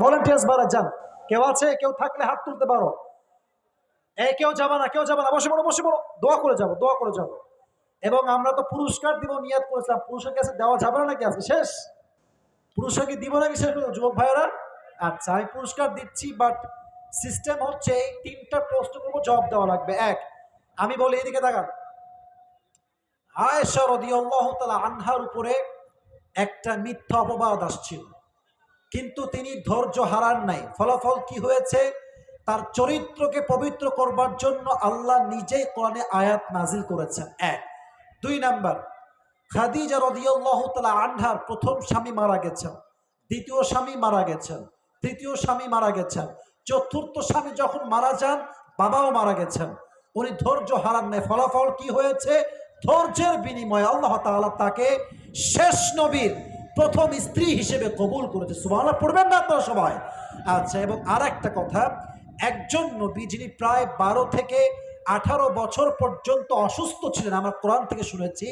Volunteers বাড়া যান। কেউ আছে? কেউ থাকলে হাত তুলতে পারো। এই কেউ যাবে না, কেউ যাবে না। বসে পড়ো বসে পড়ো। দোয়া করে যাব, দোয়া করে যাব। এবং আমরা তো পুরস্কার দিব, নিয়াত করেছিলাম। পুরস্কার কাছে দেওয়া যাবে না নাকি আজকে? শেষ? পুরস্কার কি দিব নাকি শেষ যুবক ভাইয়েরা? আচ্ছা আমি পুরস্কার দিচ্ছি বাট সিস্টেম হচ্ছে এই তিনটা প্রশ্ন করব, জবাব দেওয়া লাগবে। এক, আমি বলি এদিকে দেখান আয়েশা রদিয়াল্লাহু তাআলা আনহার উপরে একটা মিথ্যা অপবাদ আসছিল। কিন্তু তিনি ধৈর্য হারান নাই। ফলাফল কি হয়েছে? তার চরিত্রকে পবিত্র করবার জন্য আল্লাহ নিজেই কোরআনে আয়াত নাজিল করেছেন। এক। দুই নাম্বার, খাদিজা রদিয়াল্লাহ তালা আনহার প্রথম স্বামী মারা গেছেন। দ্বিতীয় স্বামী মারা গেছেন। তৃতীয় স্বামী মারা গেছেন। চতুর্থ স্বামী যখন মারা যান, বাবাও মারা গেছেন। উনি ধৈর্য হারান নাই। ফলাফল কি হয়েছে? ধৈর্যের বিনিময়ে আল্লাহ তাআলা তাকে শেষ নবীর প্রথম স্ত্রী হিসেবে কবুল করেছে। সুবহানাল্লাহ, পড়বেন না আপনারা সবাই। আচ্ছা এবং আর একটা কথা, একজন নবী যিনি প্রায় বারো থেকে আঠারো বছর পর্যন্ত অসুস্থ ছিলেন, আমরা কোরআন থেকে শুনেছি,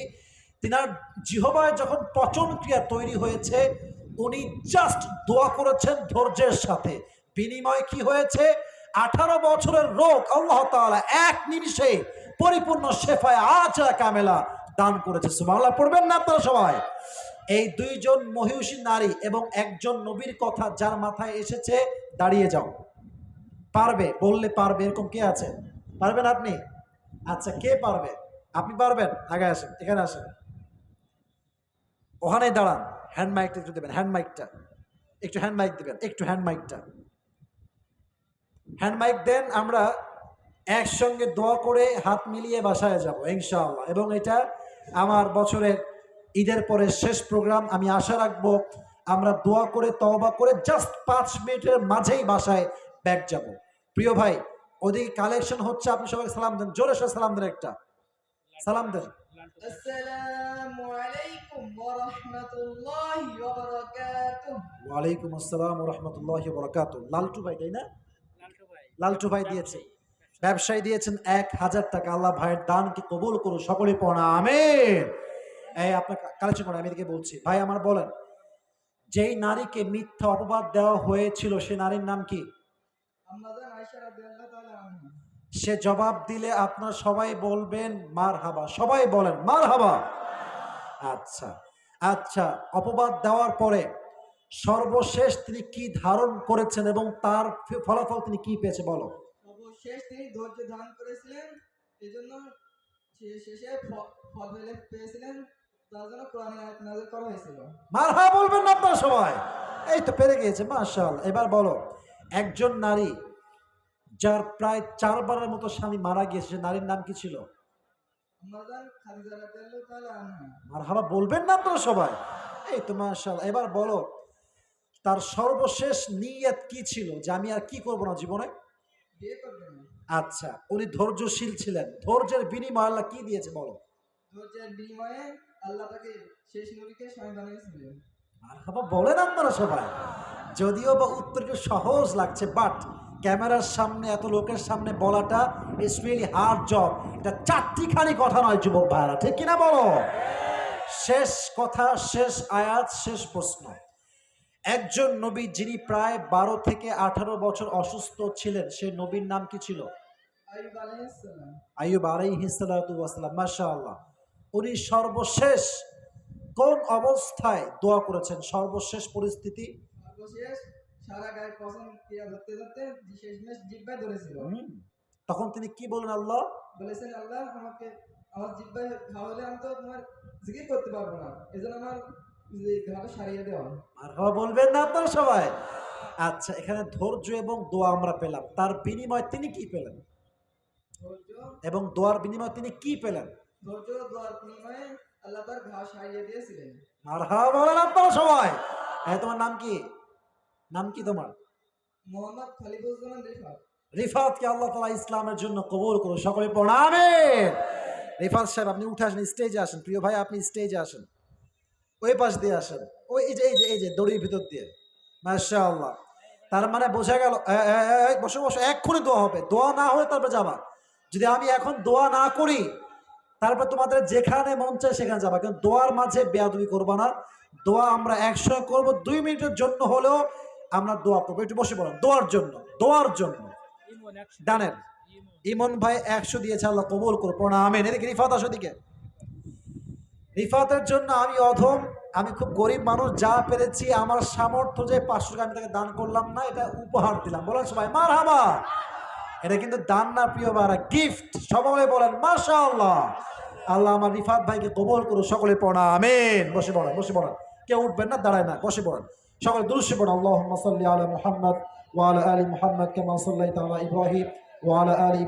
তিনার জিহবায় যখন পচন ক্রিয়া তৈরি হয়েছে, উনি জাস্ট দোয়া করেছেন ধৈর্যের সাথে। বিনিময় কি হয়েছে? আঠারো বছরের রোগ আল্লাহ তাআলা এক নিমিষে পরিপূর্ণ শেফায় আজ কামেলা দান করেছে। সুবহানাল্লাহ, পড়বেন না আপনারা সবাই। এই দুইজন মহিষী নারী এবং একজন নবীর কথা যার মাথায় এসেছে, দাঁড়িয়ে যাও। পারবে? বললে পারবে। এরকম কে আছে? পারবেন আপনি? আচ্ছা কে পারবে? আপনি পারবেন? আগে আসেন, এখানে আসেন। ওখানে দাঁড়ান। হ্যান্ড মাইকটা একটু দেবেন হ্যান্ড মাইকটা একটু হ্যান্ড মাইক দেবেন, একটু হ্যান্ড মাইকটা হ্যান্ড মাইক দেন, আমরা একসঙ্গে দোয়া করে হাত মিলিয়ে বাসায় যাব, ইনশাআল্লাহ। এবং এটা আমার বছরের ঈদের পরে শেষ প্রোগ্রাম আমি আশা রাখব আমরা দোয়া করে তওবা করে জাস্ট পাঁচ মিনিটের মাঝেই বাসায় ব্যাগ যাব। প্রিয় ভাই ওদিকে কালেকশন হচ্ছে আপনি সবাই সালাম দেন জোরে সে সালাম দেন একটা। সালাম দেন। ওয়ালাইকুম আসসালাম রহমতুল্লাহ বরকাত লালটু ভাই তাই না? লালটু ভাই। দিয়েছে। ব্যবসায়ী দিয়েছেন এক হাজার টাকা। আল্লাহ ভাইয়ের দানকে কবুল করুন সকলে পড়া আমের এই আপনার কালেকশন আমি এদিকে বলছি। ভাই আমার বলেন যেই নারীকে মিথ্যা অপবাদ দেওয়া হয়েছিল সে নারীর নাম কি? সে জবাব দিলে আপনারা সবাই বলবেন মার হাবা সবাই বলেন মার হাবা আচ্ছা আচ্ছা অপবাদ দেওয়ার পরে সর্বশেষ তিনি কি ধারণ করেছেন এবং তার ফলাফল তিনি কি পেয়েছে বলো। সর্বশেষ তিনি ধৈর্য ধারণ করেছিলেন এজন্য শেষে ফল পেয়েছিলেন। তার জন্য কোরআন আয়াত নাযিল করা হয়েছিল। মার বলবেন না আপনারা সবাই। এই তো পেরে গিয়েছে মাশাল এবার বলো একজন নারী যার প্রায় চারবারের মতো স্বামী মারা গিয়েছে সে নারীর নাম কি ছিল? আমাদের খাদিজা রাদিয়াল্লাহু তাআলা আনহা। মার হাবা বলবেন না আপনারা সবাই। এই তো মাশাল এবার বলো তার সর্বশেষ নিয়ত কি ছিল যে আমি আর কি করব না জীবনে? আচ্ছা উনি ধৈর্যশীল ছিলেন। ধৈর্যের বিনিময় আল্লাহ কি দিয়েছে বলো? ধৈর্যের বিনিময়ে আল্লাহ তাকে শেষ নবীকে স্বামী বানিয়েছিলেন আর বাবা বলেন আপনারা সবাই। যদিও বা উত্তর একটু সহজ লাগছে বাট ক্যামেরার সামনে এত লোকের সামনে বলাটা ইটস রিয়েলি হার্ড জব এটা চারটিখানি কথা নয় যুবক ভাইরা ঠিক কিনা বলো? শেষ কথা শেষ আয়াত শেষ প্রশ্ন। একজন নবী যিনি প্রায় বারো থেকে আঠারো বছর অসুস্থ ছিলেন সে নবীর নাম কি ছিল? আইয়ুব আলাইহিস সালাম। আইয়ুব আলাইহিসালাম মাশা আল্লাহ উনি সর্বশেষ কোন অবস্থায় দোয়া করেছেন? সর্বশেষ পরিস্থিতি। তখন তিনি কি বলেন আল্লাহ? বলেছেন আল্লাহ আমাকে আমার জিব্বায় ঘা হলে আমি তো তোমার জিকির করতে পারব না। এজন্য আমার ঘাটা সারিয়ে দেওয়া আর হওয়া বলবেন না আপনারা সবাই। আচ্ছা এখানে ধৈর্য এবং দোয়া আমরা পেলাম। তার বিনিময় তিনি কি পেলেন? ধৈর্য এবং দোয়ার বিনিময় তিনি কি পেলেন? ধৈর্য দোয়ার বিনিময়ে আল্লাহ তার ঘা সারিয়ে দিয়েছিলেন। আর হওয়া বলেন আপনারা সবাই হ্যাঁ তোমার নাম কি? নাম কি তোমার? মোহাম্মদ খলিফুজ্জামান রিফাত। রিফাতকে আল্লাহ তালা ইসলামের জন্য কবুল করুন। সকলে রিফাত সাহেব আপনি উঠে আসেন স্টেজে আসেন। প্রিয় ভাই আপনি স্টেজে আসেন। ওই পাশ দিয়ে আসেন। ওই এই যে এই যে এই যে দড়ির ভিতর দিয়ে। মাসা আল্লাহ তার মানে বোঝা গেল বসে বসে এক্ষুনি দোয়া হবে। দোয়া না হলে তারপর যাবা। যদি আমি এখন দোয়া না করি তারপর তোমাদের যেখানে মন চায় সেখানে যাবা। কিন্তু দোয়ার মাঝে বেয়াদবি করবা না। দোয়া আমরা একসঙ্গে করব, দুই মিনিটের জন্য হলেও আমরা দোয়া করব। একটু বসে পড়েন দোয়ার জন্য দোয়ার জন্য। ডানের। ইমন ভাই একশো দিয়েছে, আল্লাহ কবুল করো পড়া আমেন। এদিকে রিফাত আসো দিকে রিফাতের জন্য আমি অধম, আমি খুব গরিব মানুষ, যা পেরেছি, আমার সামর্থ্য যে পাঁচশো টাকা আমি তাকে দান করলাম না, এটা উপহার দিলাম। বলেন সবাই মার হাবা এটা কিন্তু দান না, প্রিয় বারা গিফট সবাই বলেন মাশা আল্লাহ আল্লাহ আমার রিফাত ভাইকে কবল করো সকলে পড়া, আমেন। বসে পড়েন বসে পড়েন। কেউ উঠবেন না, দাঁড়ায় না, বসে পড়েন। সকলে দুরুশে পড়েন আল্লাহ সাল্লি আলা মোহাম্মদ ওয়ালা আলী মোহাম্মদ কেমন সাল্লাহ ইব্রাহিম ওয়াল আলী